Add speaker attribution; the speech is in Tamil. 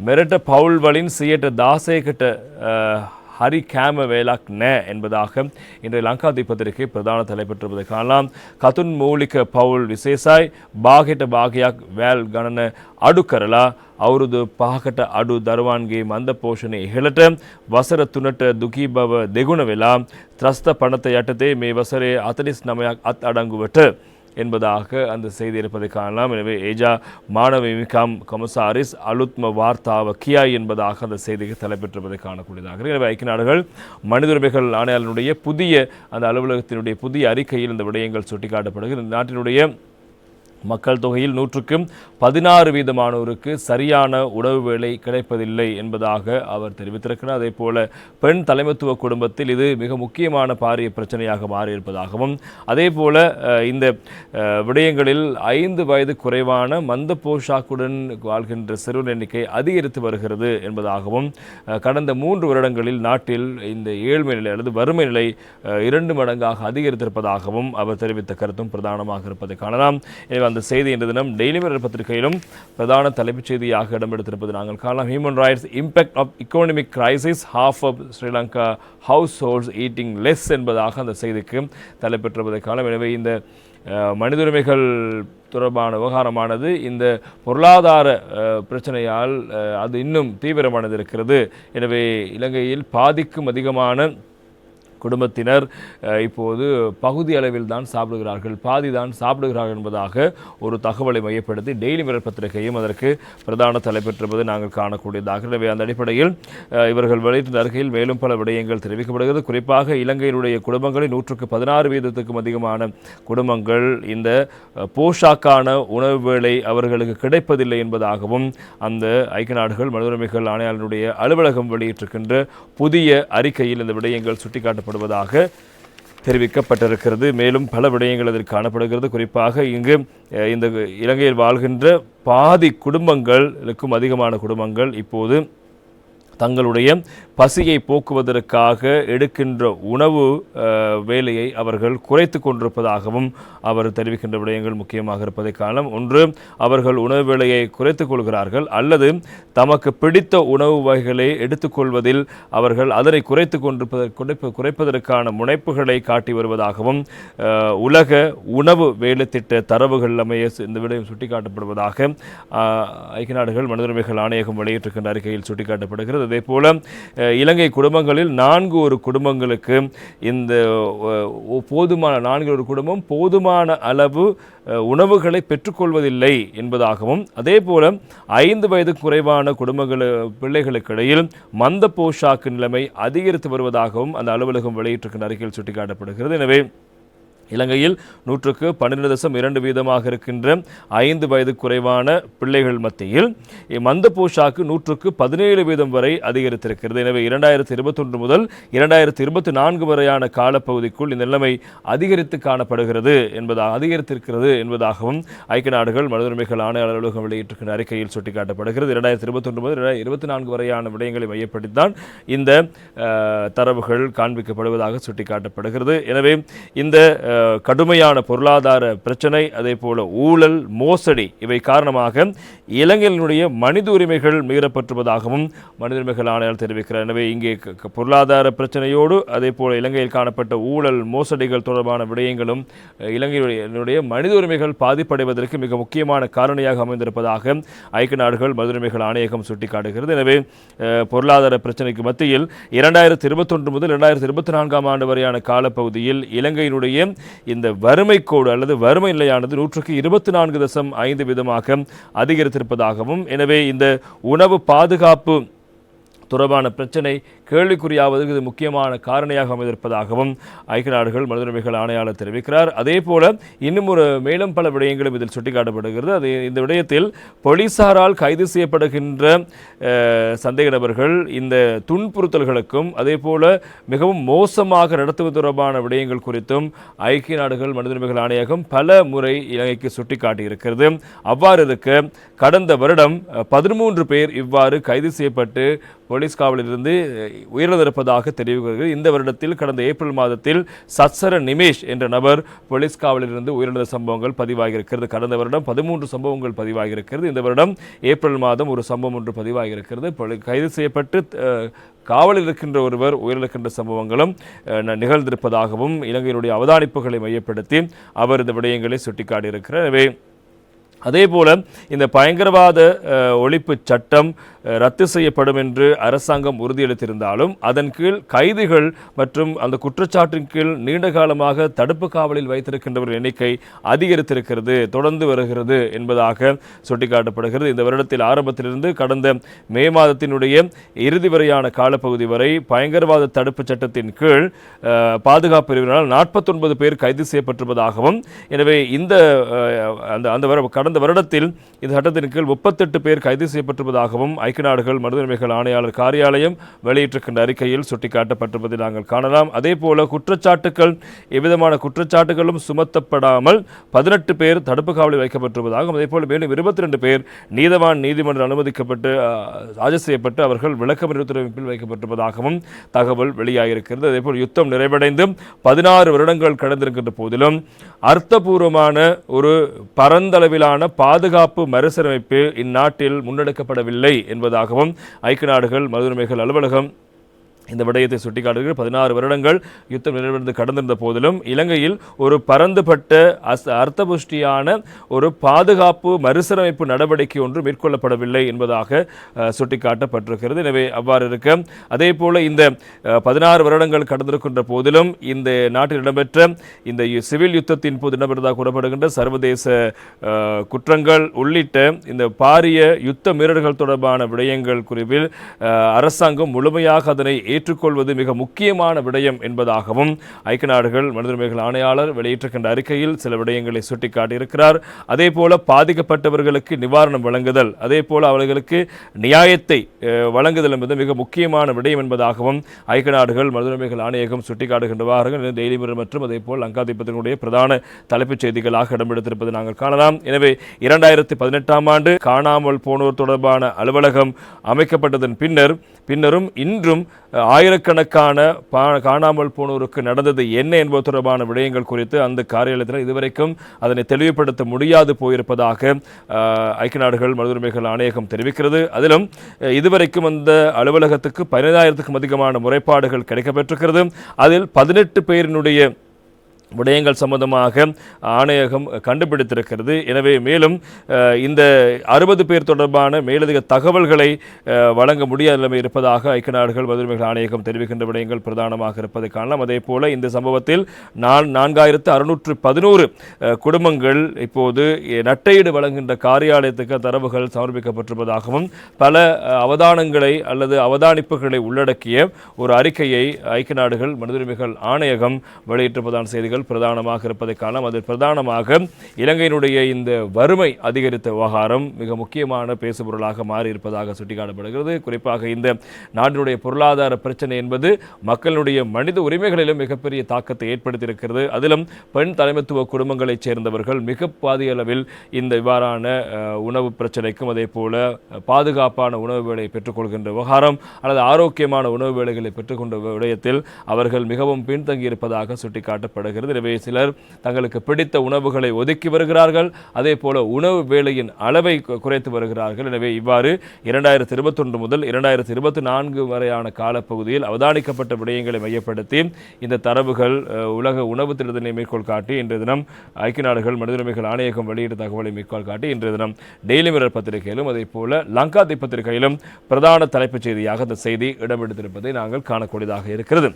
Speaker 1: මෙරට පවුල්වලින් සියයට දාසයකට ஹரி கேம வேலாக் நே என்பதாக இன்றைய லங்காதி பத்திரிகை பிரதான தலைப்பெற்றிருப்பதை காணலாம் கதுன் மூலிக பவுல் விசேஷாய் பாகிட்ட பாகியாக் வேல் கணன අඩු කරලා අවුරුදු පහකට අඩු දරුවන්ගේ මන්ද පෝෂණය ඉහළට වසර තුනට දුකී බව දෙගුණ වෙලා ත්‍රස්ත පනත යටතේ මේ වසරේ අතලිස් නමයක් අත් අඩංගුවට என்பதாக அந்த செய்தி இருப்பதை காணலாம். எனவே ஏஜா மாணவ மிகாம் கொமசாரிஸ் அலுத்ம வார்த்தாவ கியா என்பதாக அந்த செய்திக்கு தலைப்பெற்றிருப்பதை காணக்கூடியதாக எனவே ஐக்கிய நாடுகள் மனித உரிமைகள் ஆணையாளனுடைய புதிய அந்த அலுவலகத்தினுடைய புதிய அறிக்கையில் இந்த விடயங்கள் சுட்டிக்காட்டப்படுகிறது. இந்த நாட்டினுடைய மக்கள் தொகையில் நூற்றுக்கு பதினாறு வீதமானோருக்கு சரியான உணவு வேலை கிடைப்பதில்லை என்பதாக அவர் தெரிவித்திருக்கிறார். அதே போல பெண் தலைமைத்துவ குடும்பத்தில் இது மிக முக்கியமான பாரிய பிரச்சனையாக மாறியிருப்பதாகவும் அதே போல இந்த விடயங்களில் ஐந்து வயது குறைவான மந்த போஷாக்குடன் வாழ்கின்ற சிறுவன் எண்ணிக்கை அதிகரித்து வருகிறது என்பதாகவும் கடந்த மூன்று வருடங்களில் நாட்டில் இந்த ஏழ்மை நிலை அல்லது வறுமை நிலை இரண்டு மடங்காக அதிகரித்திருப்பதாகவும் அவர் தெரிவித்த கருத்தும் பிரதானமாக இருப்பதை காணலாம். எனவே அந்த செய்தி இன்று தினம் டெய்லி மிரர் பத்திரிகையிலும் பிரதான தலைப்புச் செய்தியாக இடம்பெடுத்திருப்பது நாங்கள் காணலாம். Human rights impact of economic crisis half of Sri Lanka households eating less என்பதாக அந்த செய்திக்கு தலைப்பெற்றிருப்பதை காணலாம். எனவே இந்த மனித உரிமைகள் தொடர்பான விவகாரமானது இந்த பொருளாதார பிரச்சனையால் அது இன்னும் தீவிரமானது இருக்கிறது எனவே இலங்கையில் பாதிக்கும் அதிகமான குடும்பத்தினர் இப்போது பகுதி அளவில் தான் சாப்பிடுகிறார்கள். பாதி தான் சாப்பிடுகிறார்கள் என்பதாக ஒரு தகவலை மையப்படுத்தி டெய்லி மிரர் பத்திரிகையும் அதற்கு பிரதான தலைப்பெற்றிருப்பதை நாங்கள் காணக்கூடியதாக. எனவே அந்த அடிப்படையில் இவர்கள் வெளியிட்ட அறிக்கையில் மேலும் பல விடயங்கள் தெரிவிக்கப்படுகிறது. குறிப்பாக இலங்கையினுடைய குடும்பங்களில் நூற்றுக்கு பதினாறு வீதத்துக்கும் அதிகமான குடும்பங்கள் இந்த போஷாக்கான உணவு வேலை அவர்களுக்கு கிடைப்பதில்லை என்பதாகவும் அந்த ஐக்கிய நாடுகள் மனித உரிமைகள் ஆணையாளருடைய அலுவலகம் வெளியிட்டிருக்கின்ற புதிய அறிக்கையில் இந்த விடயங்கள் காணப்படுவதாக தெரிவிக்கப்பட்டிருக்கிறது. மேலும் பல விடயங்கள் அதில் காணப்படுகிறது. குறிப்பாக இங்கு இந்த இலங்கையில் வாழ்கின்ற பாதி குடும்பங்களுக்கும் அதிகமான குடும்பங்கள் இப்போது தங்களுடைய பசியை போக்குவதற்காக எடுக்கின்ற உணவு வேலையை அவர்கள் குறைத்து கொண்டிருப்பதாகவும் அவர் தெரிவிக்கின்ற விடயங்கள் முக்கியமாக இருப்பதை காணலாம். ஒன்று அவர்கள் உணவு வேலையை குறைத்து கொள்கிறார்கள். அல்லது தமக்கு பிடித்த உணவு வகைகளை எடுத்துக்கொள்வதில் அவர்கள் அதனை குறைத்து கொண்டிருப்பதற்கு குறைப்பு குறைப்பதற்கான முனைப்புகளை காட்டி வருவதாகவும் உலக உணவு வேலை திட்ட தரவுகள் அமைய இந்த விடயம் சுட்டிக்காட்டப்படுவதாக ஐக்கிய நாடுகள் மனித உரிமைகள் ஆணையகம் வெளியிட்டிருக்கின்ற அறிக்கையில் சுட்டிக்காட்டப்படுகிறது. அதே போல இலங்கை குடும்பங்களில் நான்கு ஒரு குடும்பங்களுக்கு இந்த போதுமான நான்கு ஒரு குடும்பம் போதுமான அளவு உணவுகளை பெற்றுக்கொள்வதில்லை என்பதாகவும் அதே போல ஐந்து வயது குறைவான குடும்பங்கள் பிள்ளைகளுக்கிடையில் மந்த போஷாக்கு நிலைமை அதிகரித்து வருவதாகவும் அந்த அலுவலகம் வெளியிட்டிருக்கின்ற அறிக்கையில் சுட்டிக்காட்டப்படுகிறது. எனவே இலங்கையில் நூற்றுக்கு பன்னிரண்டு தசம் இரண்டு வீதமாக இருக்கின்ற ஐந்து வயது குறைவான பிள்ளைகள் மத்தியில் மந்த போஷாக்கு நூற்றுக்கு பதினேழு வீதம் வரை அதிகரித்திருக்கிறது. எனவே இரண்டாயிரத்தி இருபத்தொன்று முதல் இரண்டாயிரத்தி இருபத்தி நான்கு வரையான காலப்பகுதிக்குள் இந்த நிலைமை அதிகரித்து காணப்படுகிறது என்பதாக அதிகரித்திருக்கிறது என்பதாகவும் ஐக்கிய நாடுகள் மனித உரிமைகள் ஆணையாளர் அலுவலகம் வெளியிட்டிருக்கின்ற அறிக்கையில் சுட்டிக்காட்டப்படுகிறது. இரண்டாயிரத்தி இருபத்தொன்று முதல் இரண்டாயிரத்தி இருபத்தி நான்கு வரையான விடயங்களை மையப்படுத்தித்தான் இந்த தரவுகள் காண்பிக்கப்படுவதாக சுட்டிக்காட்டப்படுகிறது. எனவே இந்த கடுமையான பொருளாதார பிரச்சனை அதே போல ஊழல் மோசடி இவை காரணமாக இலங்கையினுடைய மனித உரிமைகள் மீறப்பட்டுவதாகவும் மனித உரிமைகள் ஆணையாளர் தெரிவிக்கிறார். எனவே இங்கே பொருளாதார பிரச்சனையோடு அதே போல் இலங்கையில் காணப்பட்ட ஊழல் மோசடிகள் தொடர்பான விடயங்களும் அஹ், இலங்கையினுடைய மனித உரிமைகள் பாதிப்படைவதற்கு மிக முக்கியமான காரணியாக அமைந்திருப்பதாக ஐக்கிய நாடுகள் மனித உரிமைகள் ஆணையகம் சுட்டிக்காட்டுகிறது. எனவே பொருளாதார பிரச்சனைக்கு மத்தியில் இரண்டாயிரத்தி இருபத்தொன்று முதல் இரண்டாயிரத்தி இருபத்தி நான்காம் ஆண்டு வரையான காலப்பகுதியில் இலங்கையினுடைய இந்த வறுமை கோடு அல்லது வறுமை நிலையானது நூற்றுக்கு இருபத்தி நான்கு தசம் ஐந்து விதமாக அதிகரித்திருப்பதாகவும் எனவே இந்த உணவு பாதுகாப்பு தொடர்பான பிரச்சினை கேள்விக்குறியாவதற்கு இது முக்கியமான காரணியாக அமைந்திருப்பதாகவும் ஐக்கிய நாடுகள் மனிதரிமைகள் ஆணையாளர் தெரிவிக்கிறார். அதே போல இன்னும் ஒரு மேலும் பல விடயங்களும் இதில் சுட்டிக்காட்டப்படுகிறது. அது இந்த விடயத்தில் போலீசாரால் கைது செய்யப்படுகின்ற சந்தேக நபர்கள் இந்த துன்புறுத்தல்களுக்கும் அதே போல மிகவும் மோசமாக நடத்துவது தொடர்பான விடயங்கள் குறித்தும் ஐக்கிய நாடுகள் மனிதரிமைகள் ஆணையகம் பல முறை இலங்கைக்கு சுட்டிக்காட்டியிருக்கிறது. அவ்வாறு இருக்க கடந்த வருடம் பதிமூன்று பேர் இவ்வாறு கைது செய்யப்பட்டு போலீஸ் காவலிலிருந்து உயிரிழந்திருப்பதாக தெரிவிக்கிறது இந்த வருடத்தில் கடந்த ஏப்ரல் மாதத்தில் சத்சர நிமேஷ் என்ற நபர் போலீஸ் காவலிலிருந்து உயிரிழந்த சம்பவங்கள் பதிவாகியிருக்கிறது. கடந்த வருடம் பதிமூன்று சம்பவங்கள் பதிவாகியிருக்கிறது. இந்த வருடம் ஏப்ரல் மாதம் ஒரு சம்பவம் ஒன்று பதிவாகியிருக்கிறது. கைது செய்யப்பட்டு காவலில் இருக்கின்ற ஒருவர் உயிரிழக்கின்ற சம்பவங்களும் நிகழ்ந்திருப்பதாகவும் இலங்கையினுடைய அவதானிப்புகளை மையப்படுத்தி அவர் இந்த விடயங்களை சுட்டிக்காட்டியிருக்கிறார். எனவே அதேபோல இந்த பயங்கரவாத ஒழிப்பு சட்டம் ரத்து செய்யப்படும் என்று அரசாங்கம் உறுதியளித்திருந்தாலும் அதன் கீழ் கைதிகள் மற்றும் அந்த குற்றச்சாட்டின் கீழ் நீண்ட காலமாக தடுப்பு காவலில் வைத்திருக்கின்றவர்கள் எண்ணிக்கை அதிகரித்திருக்கிறது தொடர்ந்து வருகிறது என்பதாக சுட்டிக்காட்டப்படுகிறது. இந்த வருடத்தில் ஆரம்பத்திலிருந்து கடந்த மே மாதத்தினுடைய இறுதி வரையான காலப்பகுதி வரை பயங்கரவாத தடுப்பு சட்டத்தின் கீழ் பாதுகாப்பு பிரிவினால் நாற்பத்தொன்பது பேர் கைது செய்யப்பட்டிருப்பதாகவும் எனவே இந்த அந்த அந்த கடந்த வருடத்தில் இந்த சட்டத்தின் கீழ் முப்பத்தெட்டு பேர் கைது செய்யப்பட்டிருப்பதாகவும் ஐக்கிய நாடுகள் மனிதநிமைகள் ஆணையாளர் காரியாலயம் வெளியிட்டிருக்கின்ற அறிக்கையில் சுட்டிக்காட்டப்பட்டிருப்பதை நாங்கள் காணலாம். அதே போல குற்றச்சாட்டுகள் எவ்விதமான குற்றச்சாட்டுகளும் சுமத்தப்படாமல் பதினெட்டு பேர் தடுப்பு காவலில் வைக்கப்பட்டிருப்பதாகவும் அதே போல மேலும் இருபத்தி ரெண்டு பேர் நீதவான் நீதிமன்றம் அனுமதிக்கப்பட்டு ஆஜர் செய்யப்பட்டு அவர்கள் விளக்கம் நிறுத்தமைப்பில் வைக்கப்பட்டிருப்பதாகவும் தகவல் வெளியாகியிருக்கிறது அதேபோல் யுத்தம் நிறைவடைந்து பதினாறு வருடங்கள் கடந்திருக்கின்ற போதிலும் அர்த்தபூர்வமான ஒரு பரந்தளவிலான பாதுகாப்பு மறுசீரமைப்பு இந்நாட்டில் முன்னெடுக்கப்படவில்லை என்பதாகவும் ஐக்கிய நாடுகள் மதுரைமைகள் அலுவலகம் இந்த விடயத்தை சுட்டிக்காட்டுகிறது. பதினாறு வருடங்கள் யுத்தம் நிறைவடைந்து கடந்திருந்த போதிலும் இலங்கையில் ஒரு பரந்துபட்ட அஸ் அர்த்தபுஷ்டியான ஒரு பாதுகாப்பு மறுசீரமைப்பு நடவடிக்கை ஒன்று மேற்கொள்ளப்படவில்லை என்பதாக சுட்டிக்காட்டப்பட்டிருக்கிறது. எனவே அவ்வாறு இருக்க அதே போல இந்த பதினாறு வருடங்கள் கடந்திருக்கின்ற போதிலும் இந்த நாட்டில் இடம்பெற்ற இந்த சிவில் யுத்தத்தின் போது இடம்பெற்றதாக கூறப்படுகின்ற சர்வதேச குற்றங்கள் உள்ளிட்ட இந்த பாரிய யுத்த மீறல்கள் தொடர்பான விடயங்கள் குறிப்பில் அரசாங்கம் முழுமையாக அதனை ஏற்றுக்கொள்வது மிக முக்கியமான விடயம் என்பதாகவும் ஐக்கிய நாடுகள் மனிதனுரிமைகள் ஆணையாளர் வெளியிட்டிருக்கின்ற அறிக்கையில் சில விடயங்களை சுட்டிக்காட்டியிருக்கிறார். அதே போல பாதிக்கப்பட்டவர்களுக்கு நிவாரணம் வழங்குதல் அதே போல அவர்களுக்கு நியாயத்தை வழங்குதல் என்பது மிக முக்கியமான விடயம் என்பதாகவும் ஐக்கிய நாடுகள் மனிதனுரிமைகள் ஆணையகம் சுட்டிக்காட்டுகின்றவார்கள் டெய்லி மிரர் மற்றும் அதே போல் லங்காதிபத்தினுடைய பிரதான தலைப்புச் செய்திகளாக இடம்பெடுத்திருப்பதை நாங்கள் காணலாம். எனவே இரண்டாயிரத்தி பதினெட்டாம் ஆண்டு காணாமல் போனோர் தொடர்பான அலுவலகம் அமைக்கப்பட்டதன் பின்னர் பின்னரும் இன்றும் ஆயிரக்கணக்கான பா காணாமல் போனோருக்கு நடந்தது என்ன என்பது தொடர்பான விடயங்கள் குறித்து அந்த காரியாலயத்தில் இதுவரைக்கும் அதனை தெளிவுபடுத்த முடியாது போயிருப்பதாக ஐக்கிய நாடுகள் மனிதுரிமைகள் ஆணையகம் தெரிவிக்கிறது. அதிலும் இதுவரைக்கும் அந்த அலுவலகத்துக்கு பதினைந்தாயிரத்துக்கும் அதிகமான முறைப்பாடுகள் கிடைக்கப்பெற்றிருக்கிறது. அதில் பதினெட்டு பேரினுடைய விடயங்கள் சம்பந்தமாக ஆணையகம் கண்டுபிடித்திருக்கிறது. எனவே மேலும் இந்த அறுபது பேர் தொடர்பான மேலதிக தகவல்களை வழங்க முடியாத நிலைமை இருப்பதாக ஐக்கிய நாடுகள் மனித ஆணையகம் தெரிவிக்கின்ற விடயங்கள் பிரதானமாக இருப்பதை காணலாம். அதே போல இந்த சம்பவத்தில் நான் நான்காயிரத்து அறுநூற்று பதினோரு குடும்பங்கள் இப்போது நட்டையீடு வழங்குகின்ற காரியாலயத்துக்கு தரவுகள் சமர்ப்பிக்கப்பட்டிருப்பதாகவும் பல அவதானங்களை அல்லது அவதானிப்புகளை உள்ளடக்கிய ஒரு அறிக்கையை ஐக்கிய நாடுகள் மனிதுரிமைகள் ஆணையகம் வெளியிட்டிருப்பதான செய்திகள் பிரதானமாக இருப்பதை காணலாம் அதில் பிரதானமாக இலங்கையினுடைய இந்த வறுமை அதிகரித்த விவகாரம் மிக முக்கியமான பேசுபொருளாக மாறி இருப்பதாக சுட்டிக்காட்டப்படுகிறது. குறிப்பாக இந்த நாட்டினுடைய பொருளாதார பிரச்சனை என்பது மக்களுடைய மனித உரிமைகளிலும் மிகப்பெரிய தாக்கத்தை ஏற்படுத்தியிருக்கிறது. அதிலும் பெண் தலைமைத்துவ குடும்பங்களைச் சேர்ந்தவர்கள் மிக பாதிய அளவில் இந்த இவ்வாறான உணவு பிரச்சனைக்கும் அதே போல பாதுகாப்பான உணவு வேலை பெற்றுக்கொள்கின்ற விவகாரம் அல்லது ஆரோக்கியமான உணவு வேலைகளை பெற்றுக்கொண்ட விடயத்தில் அவர்கள் மிகவும் பின்தங்கியிருப்பதாக இருப்பதாக சுட்டிக்காட்டப்படுகிறது எனவே சிலர் தங்களுக்கு பிடித்த உணவுகளை ஒதுக்கி வருகிறார்கள். அதே போல உணவு வேலையின் அளவை குறைத்து வருகிறார்கள். எனவே இவ்வாறு இரண்டாயிரத்தி இருபத்தொன்று முதல் இரண்டாயிரத்தி இருபத்தி நான்கு வரையான காலப்பகுதியில் அவதானிக்கப்பட்ட விடயங்களை மையப்படுத்தி இந்த தரவுகள் உலக உணவு திட்டத்தினை மேற்கோள் காட்டி இன்றைய தினம் ஐக்கிய நாடுகள் மனித உரிமைகள் ஆணையகம் வெளியிட்ட தகவலை மேற்கோள் காட்டி இன்றைய தினம் டெய்லி மிரர் பத்திரிகையிலும் அதே போல லங்காதி பத்திரிகையிலும் பிரதான தலைப்புச் செய்தியாக இந்த செய்தி இடம்பெடுத்திருப்பதை நாங்கள் காணக்கூடியதாக இருக்கிறது.